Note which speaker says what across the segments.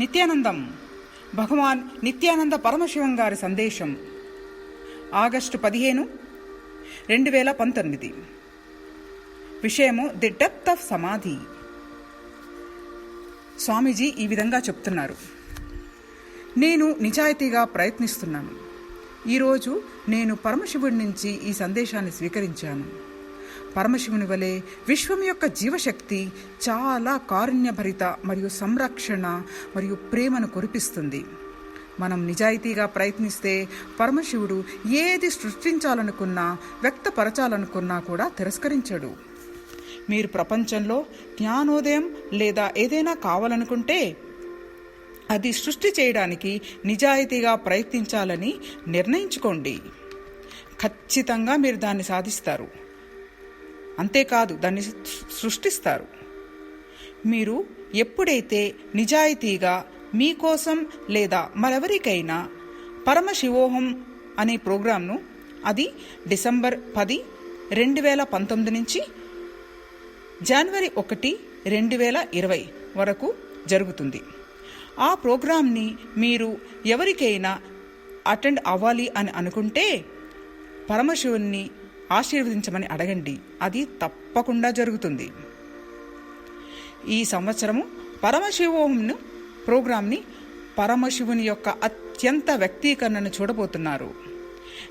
Speaker 1: నిత్యానందం. భగవాన్ నిత్యానంద పరమశివం గారి సందేశం. ఆగస్టు పదిహేను రెండు వేల పంతొమ్మిది. విషయము ది డెప్త్ ఆఫ్ సమాధి. స్వామీజీ ఈ విధంగా చెప్తున్నారు. నేను నిజాయితీగా ప్రయత్నిస్తున్నాను. ఈరోజు నేను పరమశివుడి నుంచి ఈ సందేశాన్ని స్వీకరించాను. పరమశివుని వలె విశ్వం యొక్క జీవశక్తి చాలా కారుణ్యభరిత మరియు సంరక్షణ మరియు ప్రేమను కురిపిస్తుంది. మనం నిజాయితీగా ప్రయత్నిస్తే పరమశివుడు ఏది సృష్టించాలనుకున్నా వ్యక్తపరచాలనుకున్నా కూడా తిరస్కరించడు. మీరు ప్రపంచంలో జ్ఞానోదయం లేదా ఏదైనా కావాలనుకుంటే అది సృష్టి చేయడానికి నిజాయితీగా ప్రయత్నించాలని నిర్ణయించుకోండి. ఖచ్చితంగా మీరు దాన్ని సాధిస్తారు. అంతేకాదు దాన్ని సృష్టిస్తారు. మీరు ఎప్పుడైతే నిజాయితీగా మీకోసం లేదా మరెవరికైనా పరమశివోహం అనే ప్రోగ్రాంను అది డిసెంబర్ పది రెండు వేల పంతొమ్మిది నుంచి జనవరి ఒకటి రెండు వేల ఇరవై వరకు జరుగుతుంది. ఆ ప్రోగ్రాంని మీరు ఎవరికైనా అటెండ్ అవ్వాలి అని అనుకుంటే పరమశివుణ్ణి ఆశీర్వదించమని అడగండి. అది తప్పకుండా జరుగుతుంది. ఈ సంవత్సరము పరమశివోహంను ప్రోగ్రాంని పరమశివుని యొక్క అత్యంత వ్యక్తీకరణను చూడబోతున్నారు.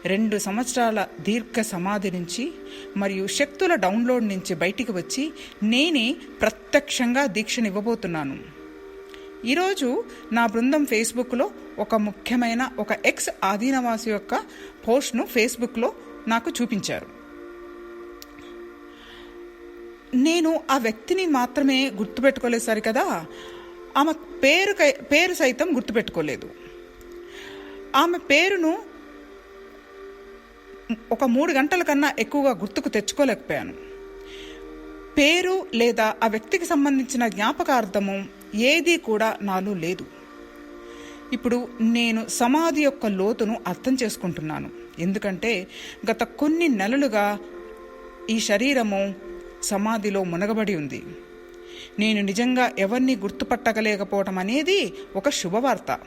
Speaker 1: రెండు సంవత్సరాల దీర్ఘ సమాధి నుంచి మరియు శక్తుల డౌన్లోడ్ నుంచి బయటికి వచ్చి నేనే ప్రత్యక్షంగా దీక్షనివ్వబోతున్నాను. ఈరోజు నా బృందం ఫేస్బుక్లో ఒక ముఖ్యమైన ఒక ఎక్స్ ఆధీనవాసి యొక్క పోస్ట్ను ఫేస్బుక్లో నాకు చూపించారు. నేను ఆ వ్యక్తిని మాత్రమే గుర్తుపెట్టుకోలేదు సరి కదా. ఆమె పేరు పేరు సైతం గుర్తుపెట్టుకోలేదు. ఆమె పేరును ఒక మూడు గంటల కన్నా ఎక్కువగా గుర్తుకు తెచ్చుకోలేకపోయాను. పేరు లేదా ఆ వ్యక్తికి సంబంధించిన జ్ఞాపకార్థము ఏదీ కూడా నాలో లేదు. ఇప్పుడు నేను సమాధి యొక్క లోతును అర్థం చేసుకుంటున్నాను. ఎందుకంటే గత కొన్ని నెలలుగా ఈ శరీరము సమాధిలో మునగబడి ఉంది. నేను నిజంగా ఎవరిని గుర్తుపట్టగలేకపోవటం అనేది ఒక శుభవార్త.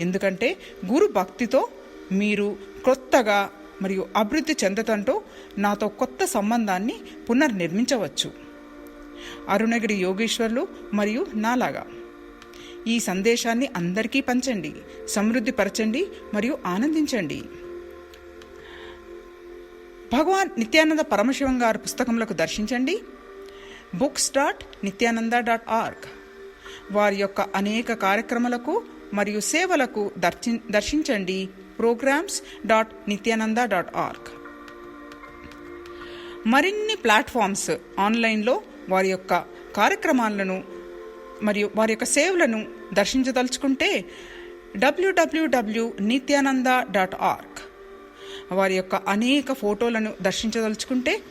Speaker 1: ఎందుకంటే గురు భక్తితో మీరు క్రొత్తగా మరియు అభివృద్ధి చెందటంతో నాతో కొత్త సంబంధాన్ని పునర్నిర్మించవచ్చు. అరుణగిరి యోగేశ్వర్లు మరియు నాలాగా. ఈ సందేశాన్ని అందరికీ పంచండి సమృద్ధి పరచండి మరియు ఆనందించండి. భగవాన్ నిత్యానంద పరమశివం గారి పుస్తకములకు దర్శించండి. Books dot Nithyananda dot org. వారి యొక్క అనేక కార్యక్రమాలకు మరియు సేవలకు దర్శి దర్శించండి. Programs dot Nithyananda dot org మరిన్ని ప్లాట్ఫామ్స్ ఆన్లైన్లో వారి యొక్క కార్యక్రమాలను మరియు వారి యొక్క సేవలను దర్శించదలుచుకుంటే డబ్ల్యూడబ్ల్యూడబ్ల్యూ నిత్యానంద డాట్ ఆర్గ్ వారి యొక్క అనేక ఫోటోలను దర్శించదలుచుకుంటే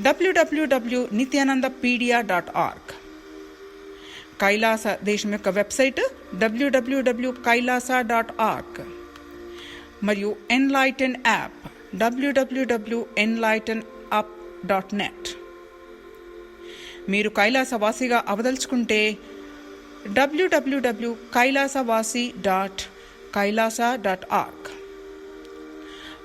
Speaker 1: డబ్ల్యూడబ్ల్యూడబ్ల్యూ Nithyanandapedia dot org. Kailasa దేశం యొక్క వెబ్సైట్ డబ్ల్యూడబ్ల్యూడబ్ల్యూ కైలాస డాట్ ఆర్గ్. మరియు ఎన్లైటన్ యాప్ డబ్ల్యూడబ్ల్యూడబ్ల్యూ ఎన్లైటన్ అప్ డాట్ నెట్. మీరు కైలాసవాసిగా అవదలుచుకుంటే డబ్ల్యూడబ్ల్యూడబ్ల్యూ Kailasavasi dot Kailasa dot org.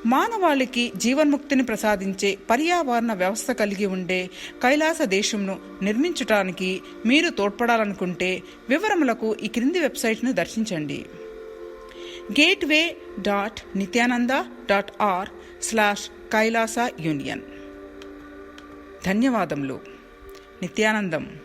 Speaker 1: మానవాళికి జీవన్ముక్తిని ప్రసాదించే పర్యావరణ వ్యవస్థ కలిగి ఉండే కైలాస దేశంను నిర్మించటానికి మీరు తోడ్పడాలనుకుంటే వివరములకు ఈ క్రింది వెబ్సైట్ను దర్శించండి. Gateway dot Nithyananda dot org slash Kailasa union ధన్యవాదములు. నిత్యానందం.